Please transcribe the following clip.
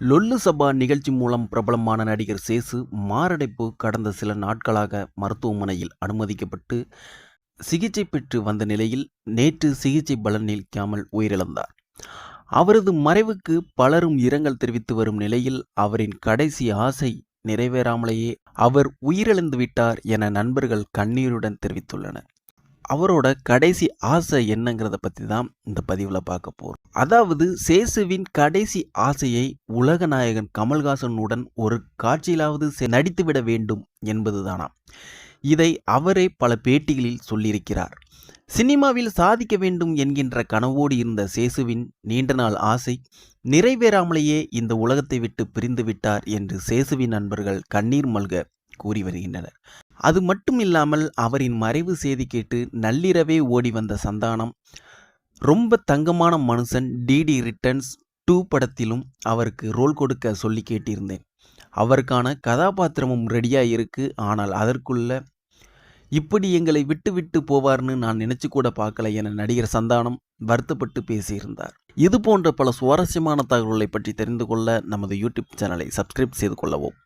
லொல்லு சபா நிகழ்ச்சி மூலம் பிரபலமான நடிகர் சேசு மாரடைப்பு கடந்த சில நாட்களாக மருத்துவமனையில் அனுமதிக்கப்பட்டு சிகிச்சை பெற்று வந்த நிலையில் நேற்று சிகிச்சை பலனளிக்காமல் உயிரிழந்தார். அவரது மறைவுக்கு பலரும் இரங்கல் தெரிவித்து வரும் நிலையில் அவரின் கடைசி ஆசை நிறைவேறாமலேயே அவர் உயிரிழந்து விட்டார் என நண்பர்கள் கண்ணீருடன் தெரிவித்துள்ளனர். அவரோட கடைசி ஆசை என்னங்கிறத பற்றி தான் இந்த பதிவில் பார்க்க போகிறோம் அதாவது சேசுவின் கடைசி ஆசையை உலக நாயகன் கமல்ஹாசனுடன் ஒரு காட்சியிலாவது நடித்துவிட வேண்டும் என்பதுதானாம். இதை அவரே பல பேட்டிகளில் சொல்லியிருக்கிறார். சினிமாவில் சாதிக்க வேண்டும் என்கின்ற கனவோடு இருந்த சேசுவின் நீண்ட நாள் ஆசை நிறைவேறாமலேயே இந்த உலகத்தை விட்டு பிரிந்து விட்டார் என்று சேசுவின் நண்பர்கள் கண்ணீர் மல்க கூறி வருகின்றனர். அது மட்டும் இல்லாமல் அவரின் மறைவு செய்தி கேட்டு நள்ளிரவே ஓடி வந்த சந்தானம். ரொம்ப தங்கமான மனுஷன் டிடி ரிட்டர்ன்ஸ் டூ படத்திலும் அவருக்கு ரோல் கொடுக்க சொல்லி கேட்டிருந்தேன். அவருக்கான கதாபாத்திரமும் ரெடியாக இருக்கு. ஆனால் அதற்குள்ள இப்படி எங்களை விட்டு விட்டு போவார்னு நான் நினச்சி கூட பார்க்கல என நடிகர் சந்தானம் வருத்தப்பட்டு பேசியிருந்தார். இது போன்ற பல சுவாரஸ்யமான தகவல்களை பற்றி தெரிந்து கொள்ள நமது யூடியூப் சேனலை சப்ஸ்கிரைப் செய்து கொள்ளவும்.